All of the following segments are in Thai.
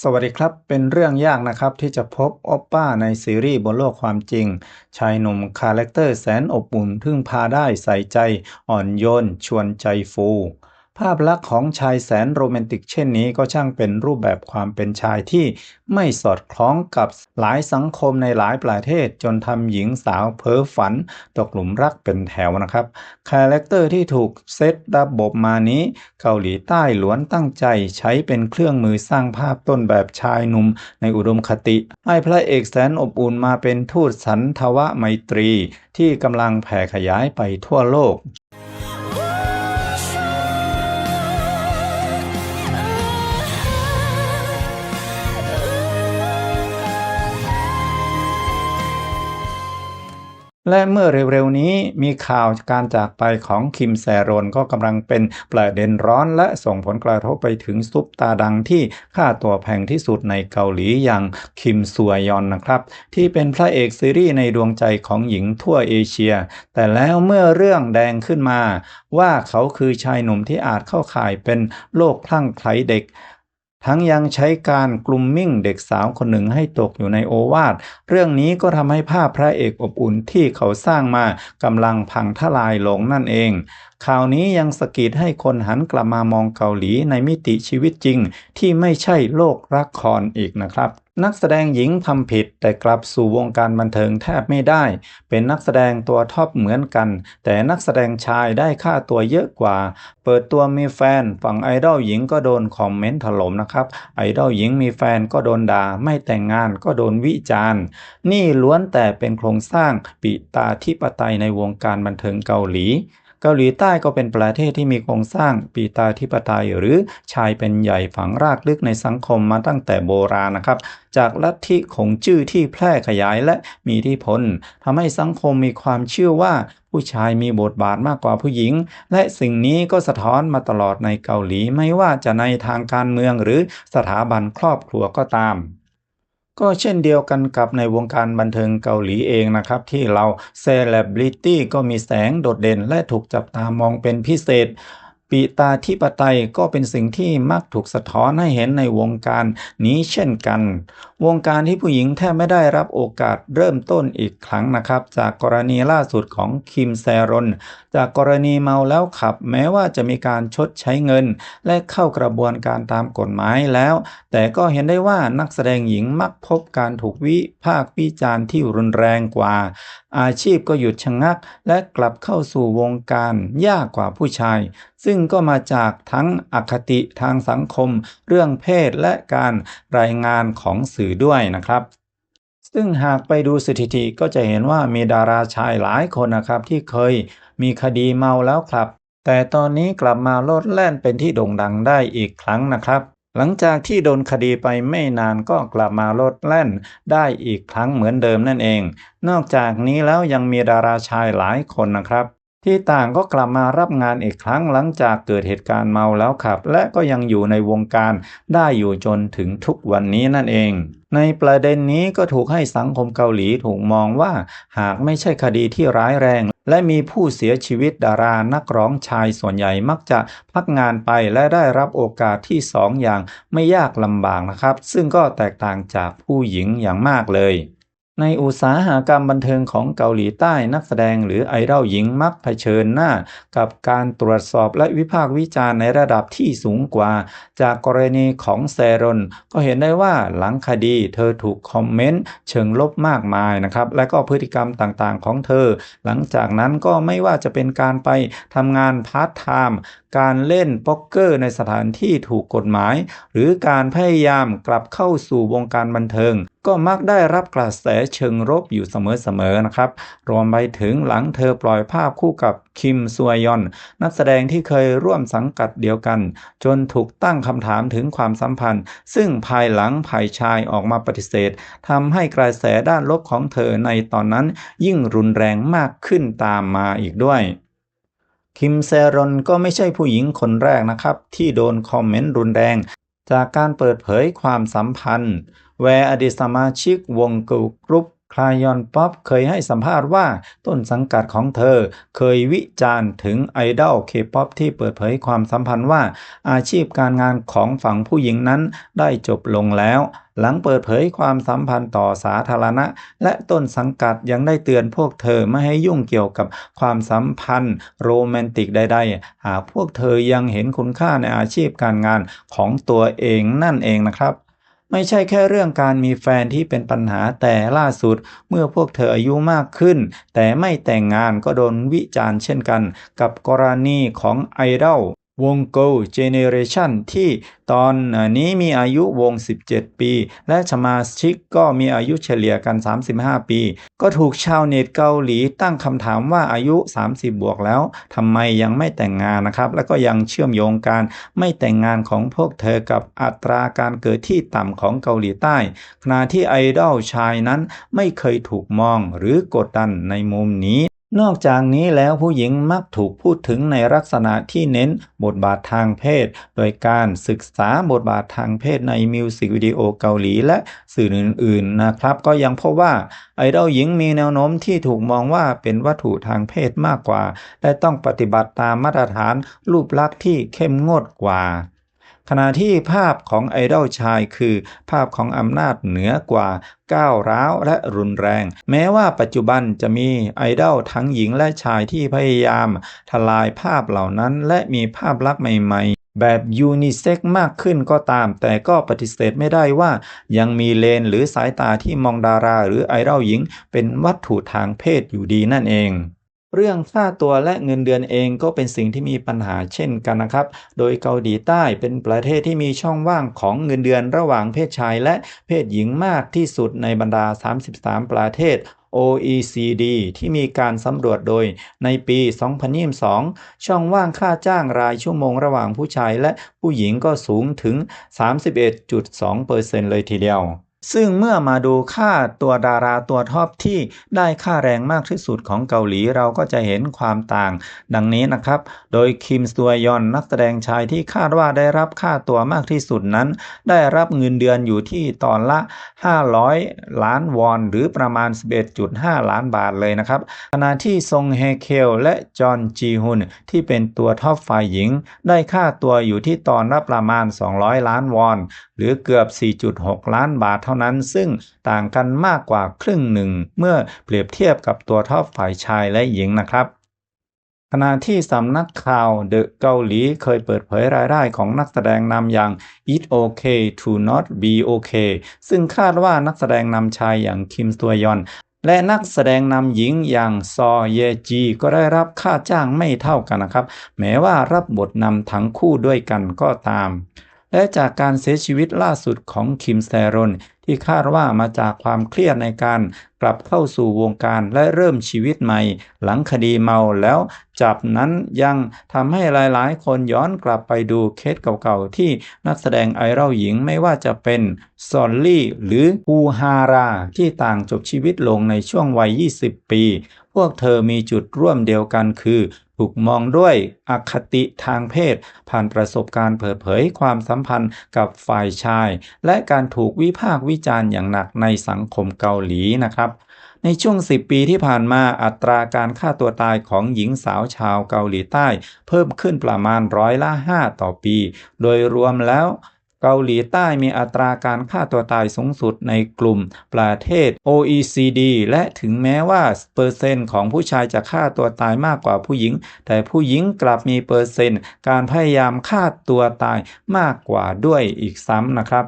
สวัสดีครับ เป็นเรื่องยากนะครับที่จะพบโอปป้าในซีรีส์บนโลกความจริง ชายหนุ่มคาแรคเตอร์แสนอบอุ่นพึ่งพาได้ใส่ใจ อ่อนโยน ชวนใจฟู ภาพลักษณ์ของชายแสนโรแมนติกเช่นนี้ก็ช่างเป็นรูปแบบความเป็นชายที่ไม่สอดคล้องกับหลายสังคมในหลายประเทศ จนทำหญิงสาวเพ้อฝัน ตกหลุมรักเป็นแถวนะครับ คาแรคเตอร์ที่ถูกเซตระบบมานี้ เกาหลีใต้ล้วนตั้งใจใช้เป็นเครื่องมือสร้างภาพต้นแบบชายหนุ่มในอุดมคติ ให้พระเอกแสนอบอุ่นมาเป็นทูตสันทวไมตรี ที่กำลังแผ่ขยายไปทั่วโลก และเมื่อเร็วๆนี้มีข่าวการจากไปของคิมแซรอนก็กำลังเป็นประเด็นร้อนและส่งผลกระทบไปถึงซุปตาดังที่ค่าตัวแพงที่สุดในเกาหลีอย่างคิมซัวยอนนะครับ ที่เป็นพระเอกซีรีส์ในดวงใจของหญิงทั่วเอเชีย แต่แล้วเมื่อเรื่องแดงขึ้นมา ว่าเขาคือชายหนุ่มที่อาจเข้าข่ายเป็นโรคคลั่งไคล้เด็ก ทั้งยังใช้การกลุ่มมิ่งเด็กสาวคนหนึ่งให้ตกอยู่ในโอวาท เรื่องนี้ก็ทำให้ภาพพระเอกอบอุ่นที่เขาสร้างมากำลังพังทลายลงนั่นเอง ข่าวนี้ยังสะกิดให้คนหันกลับมามองเกาหลีในมิติชีวิตจริง ที่ไม่ใช่โลกละครอีกนะครับนักแสดงหญิงทำผิดแต่กลับสู่วงการบันเทิงแทบไม่ได้ เป็นนักแสดงตัวท็อปเหมือนกัน แต่นักแสดงชายได้ค่าตัวเยอะกว่า เปิดตัวมีแฟน ฝั่งไอดอลหญิงก็โดนคอมเมนต์ถล่มนะครับ ไอดอลหญิงมีแฟนก็โดนด่า ไม่แต่งงานก็โดนวิจารณ์ นี่ล้วนแต่เป็นโครงสร้างปิตาธิปไตยในวงการบันเทิงเกาหลี เกาหลีใต้ก็เป็นประเทศที่มีโครงสร้างปีตาธิปไตยหรือชายเป็นใหญ่ฝังรากลึกในสังคมมาตั้งแต่โบราณนะครับ จากลัทธิของจื้อที่แพร่ขยายและมีที่พลทำให้สังคมมีความเชื่อว่าผู้ชายมีบทบาทมากกว่าผู้หญิง และสิ่งนี้ก็สะท้อนมาตลอดในเกาหลีไม่ว่าจะในทางการเมืองหรือสถาบันครอบครัวก็ตาม ก็เช่นเดียวกันกับในวงการบันเทิงเกาหลีเองนะครับ ที่เราเซเลบริตี้ก็มีแสงโดดเด่นและถูกจับตามองเป็นพิเศษ ปีตาธิปไตยก็เป็นสิ่งที่มักถูกสะท้อนให้เห็นในวงการนี้เช่นกัน วงการที่ผู้หญิงแทบไม่ได้รับโอกาสเริ่มต้นอีกครั้งนะครับ จากกรณีล่าสุดของคิมแซรอนจากกรณีเมาแล้วขับ แม้ว่าจะมีการชดใช้เงิน และเข้ากระบวนการตามกฎหมายแล้ว แต่ก็เห็นได้ว่านักแสดงหญิงมักพบการถูกวิพากษ์วิจารณ์ที่รุนแรงกว่า อาชีพก็หยุดชะงักและกลับเข้าสู่วงการยากกว่าผู้ชาย ซึ่งก็มาจากทั้งอคติทางสังคม เรื่องเพศและการรายงานของสื่อด้วยนะครับซึ่งหากไปดูสถิติก็จะเห็นว่ามีดาราชายหลายคนนะครับที่เคยมีคดีเมาแล้วครับ แต่ตอนนี้กลับมาโลดแล่นเป็นที่โด่งดังได้อีกครั้งนะครับ หลังจากที่โดนคดีไปไม่นานก็กลับมาโลดแล่นได้อีกครั้งเหมือนเดิมนั่นเอง นอกจากนี้แล้วยังมีดาราชายหลายคนนะครับ ที่ต่างก็กลับมารับงานอีกครั้งหลังจากเกิดเหตุการณ์เมาแล้วขับ และก็ยังอยู่ในวงการได้อยู่จนถึงทุกวันนี้นั่นเอง ในประเด็นนี้ก็ถูกให้สังคมเกาหลีถูกมองว่า หากไม่ใช่คดีที่ร้ายแรง และมีผู้เสียชีวิตดารานักร้องชายส่วนใหญ่มักจะพักงานไปและได้รับโอกาสที่สองอย่างไม่ยากลำบากนะครับ ซึ่งก็แตกต่างจากผู้หญิงอย่างมากเลย ในอุตสาหกรรมบันเทิงของเกาหลีใต้นักแสดงหรือไอดอลหญิงมักเผชิญหน้า กับการตรวจสอบและวิพากษ์วิจารณ์ในระดับที่สูงกว่า จากกรณีของแซรอนก็เห็นได้ว่าหลังคดีเธอถูกคอมเมนต์เชิงลบมากมายนะครับ และก็พฤติกรรมต่างๆของเธอ หลังจากนั้นก็ไม่ว่าจะเป็นการไปทำงานพาร์ทไทม์การเล่นโป๊กเกอร์ในสถานที่ถูกกฎหมาย หรือการพยายามกลับเข้าสู่วงการบันเทิง ก็มักได้รับกระแสเชิงลบอยู่เสมอๆนะครับ รวมไปถึงหลังเธอปล่อยภาพคู่กับคิมซวยอน นักแสดงที่เคยร่วมสังกัดเดียวกัน จนถูกตั้งคำถามถึงความสัมพันธ์ ซึ่งภายหลังฝ่ายชายออกมาปฏิเสธทำให้กระแสด้านลบของเธอในตอนนั้นยิ่งรุนแรงมากขึ้นตามมาอีกด้วยคิมแซรอนก็ไม่ใช่ผู้หญิงคนแรกนะครับ ที่โดนคอมเมนต์รุนแรง จากการเปิดเผยความสัมพันธ์ แวร์อดีตสมาชิกวงเกลุกรุ๊ป คลายอนป๊อปเคยให้สัมภาษณ์ว่าต้นสังกัดของเธอเคยวิจารณ์ถึงไอดอลเคป๊อปที่เปิดเผยความสัมพันธ์ว่า อาชีพการงานของฝั่งผู้หญิงนั้นได้จบลงแล้ว หลังเปิดเผยความสัมพันธ์ต่อสาธารณะ และต้นสังกัดยังได้เตือนพวกเธอไม่ให้ยุ่งเกี่ยวกับความสัมพันธ์โรแมนติกใดๆ หากพวกเธอยังเห็นคุณค่าในอาชีพการงานของตัวเองนั่นเองนะครับ ไม่ใช่แค่เรื่องการมีแฟนที่เป็นปัญหาแต่ล่าสุด เมื่อพวกเธออายุมากขึ้น แต่ไม่แต่งงานก็โดนวิจารณ์เช่นกัน กับกรณีของไอดอล วง Go Generation ที่ตอนนี้มีอายุวง 17 ปี และสมาชิกก็มีอายุเฉลี่ยกัน 35 ปี ก็ถูกชาวเน็ตเกาหลีตั้งคำถามว่าอายุ 30 บวกแล้วทำไมยังไม่แต่งงานนะครับ แล้วก็ยังเชื่อมโยงการไม่แต่งงานของพวกเธอกับอัตราการเกิดที่ต่ำของเกาหลีใต้ขณะที่ไอดอลชายนั้นไม่เคยถูกมองหรือกดดันในมุมนี้ นอกจากนี้แล้วผู้หญิงมักถูกพูดถึงในลักษณะที่เน้นบทบาททางเพศ โดยการศึกษาบทบาททางเพศในมิวสิกวิดีโอเกาหลีและสื่ออื่นๆนะครับ ก็ยังพบว่าไอดอลหญิงมีแนวโน้มที่ถูกมองว่าเป็นวัตถุทางเพศมากกว่า และต้องปฏิบัติตามมาตรฐานรูปลักษณ์ที่เข้มงวดกว่า ขณะที่ภาพของไอดอลชายคือ ภาพของอำนาจเหนือกว่า ก้าวร้าวและรุนแรง แม้ว่าปัจจุบันจะมีไอดอลทั้งหญิงและชายที่พยายาม ทลายภาพเหล่านั้น และมีภาพลักษณ์ใหม่ๆแบบยูนิเซ็กมากขึ้นก็ตาม แต่ก็ปฏิเสธไม่ได้ว่า ยังมีเลนหรือสายตาที่มองดาราหรือไอดอลหญิง เป็นวัตถุทางเพศอยู่ดีนั่นเอง เรื่องค่าตัวและเงินเดือนเองก็เป็นสิ่งที่มีปัญหาเช่นกันนะครับ โดยเกาหลีใต้เป็นประเทศที่มีช่องว่างของเงินเดือนระหว่างเพศชายและเพศหญิงมากที่สุดในบรรดา 33 ประเทศ OECD ที่มีการสำรวจโดยในปี 2022 ช่องว่างค่าจ้างรายชั่วโมงระหว่างผู้ชายและผู้หญิงก็สูงถึง 31.2%เลยทีเดียว ซึ่งเมื่อมาดูค่าตัวดาราตัวท็อปที่ได้ค่าแรงมากที่สุดของเกาหลีเราก็จะเห็นความต่าง ดังนี้นะครับ โดยคิมสตัวยอนนักแสดงชายที่คาดว่าได้รับค่าตัวมากที่สุดนั้น ได้รับเงินเดือนอยู่ที่ตอนละ 500 ล้านวอน หรือประมาณ 11.5 ล้านบาทเลยนะครับขณะที่ซงเฮเคลและจอห์นจีฮุนที่เป็นตัวท็อปฝ่ายหญิง ได้ค่าตัวอยู่ที่ตอนละประมาณ 200 ล้านวอน หรือเกือบ 4.6 ล้านบาทเท่านั้น ซึ่งต่างกันมากกว่าครึ่งหนึ่ง เมื่อเปรียบเทียบกับตัวท็อปฝ่ายชายและหญิงนะครับขณะที่สำนักข่าวเดอะเกาหลีเคยเปิดเผยรายได้ของนักแสดงนำอย่าง It Okay to Not Be Okay ซึ่งคาดว่านักแสดงนำชายอย่างคิมตัวยอน และนักแสดงนำหญิงอย่างซอเยจี ก็ได้รับค่าจ้างไม่เท่ากันนะครับ แม้ว่ารับบทนำทั้งคู่ด้วยกันก็ตาม และจากการเสียชีวิตล่าสุดของคิมแซรอนที่คาดว่ามาจากความเครียดในการกลับเข้าสู่วงการและเริ่มชีวิตใหม่ หลังคดีเมาแล้วจับนั้นยังทำให้หลายๆ คนย้อนกลับไปดูเคสเก่าๆ ที่นักแสดงไอดอลหญิงไม่ว่าจะเป็นซอลลี่หรือฮูฮาราที่ต่างจบชีวิตลงในช่วงวัย 20 ปี พวกเธอมีจุดร่วมเดียวกันคือถูกมองด้วยอคติทางเพศ ผ่านประสบการณ์เปิดเผยความสัมพันธ์กับฝ่ายชาย และการถูกวิพากษ์วิิจารณ์อย่างหนักในสังคมเกาหลีนะครับ ในช่วง 10 ปีที่ผ่านมาอัตราการฆ่าตัวตายของหญิงสาวชาวเกาหลีใต้ เพิ่มขึ้นประมาณร้อยละ 5 ต่อปี โดยรวมแล้วเกาหลีใต้มีอัตราการฆ่าตัวตายสูงสุดในกลุ่มประเทศ OECD และถึงแม้ว่าเปอร์เซ็นต์ของผู้ชายจะฆ่าตัวตายมากกว่าผู้หญิง แต่ผู้หญิงกลับมีเปอร์เซ็นต์ การพยายามฆ่าตัวตายมากกว่าด้วยอีกซ้ำนะครับ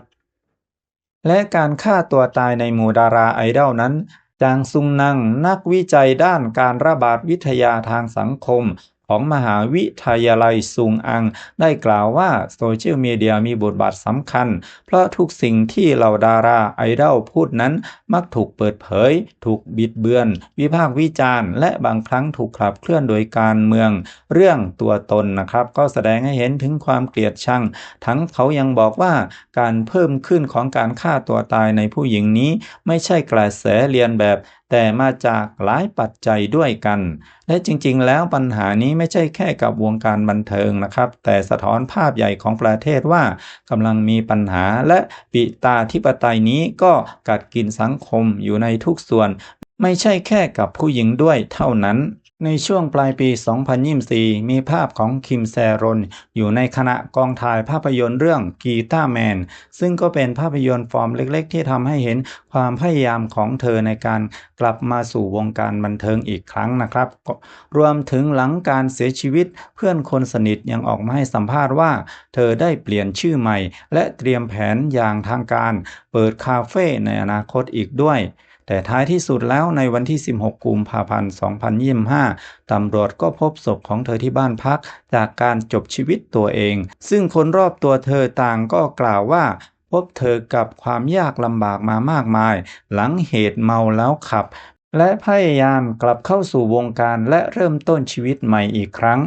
และการฆ่าตัวตายในหมู่ดาราไอดอลนั้น จางซุงนัง นักวิจัยด้านการระบาดวิทยาทางสังคม ของมหาวิทยาลัยซุงอัง ได้กล่าวว่าโซเชียลมีเดียมีบทบาทสำคัญ เพราะทุกสิ่งที่เหล่าดาราไอดอลพูดนั้นมักถูกเปิดเผย ถูกบิดเบือน วิพากษ์วิจารณ์ และบางครั้งถูกขับเคลื่อนโดยการเมือง เรื่องตัวตนนะครับ ก็แสดงให้เห็นถึงความเกลียดชัง ทั้งเขายังบอกว่าการเพิ่มขึ้นของการฆ่าตัวตายในผู้หญิงนี้ ไม่ใช่กระแสเลียนแบบ แต่มาจากหลายปัจจัยด้วยกัน และจริงๆ แล้วปัญหานี้ไม่ใช่แค่กับวงการบันเทิงนะครับ แต่สะท้อนภาพใหญ่ของประเทศว่ากำลังมีปัญหาและปิตาธิปไตยนี้ก็กัดกินสังคมอยู่ในทุกส่วน ไม่ใช่แค่กับผู้หญิงด้วยเท่านั้น ในช่วงปลายปี 2024 มีภาพของคิมแซรอนอยู่ในคณะกองถ่ายภาพยนตร์เรื่องกีตาร์แมนซึ่งก็เป็นภาพยนตร์ฟอร์มเล็กๆ ที่ทำให้เห็นความพยายามของเธอในการกลับมาสู่วงการบันเทิงอีกครั้งนะครับ รวมถึงหลังการเสียชีวิตเพื่อนคนสนิทยังออกมาให้สัมภาษณ์ว่า เธอได้เปลี่ยนชื่อใหม่ และเตรียมแผนอย่างทางการ เปิดคาเฟ่ในอนาคตอีกด้วย แต่ท้ายที่สุดแล้วในวันที่ 16 กุมภาพันธ์ 2025 ตำรวจก็พบศพของเธอที่บ้านพักจากการจบชีวิตตัวเอง ซึ่งคนรอบตัวเธอต่างก็กล่าวว่าพบเธอกับความยากลำบากมามากมาย หลังเหตุเมาแล้วขับ และพยายามกลับเข้าสู่วงการและเริ่มต้นชีวิตใหม่อีกครั้ง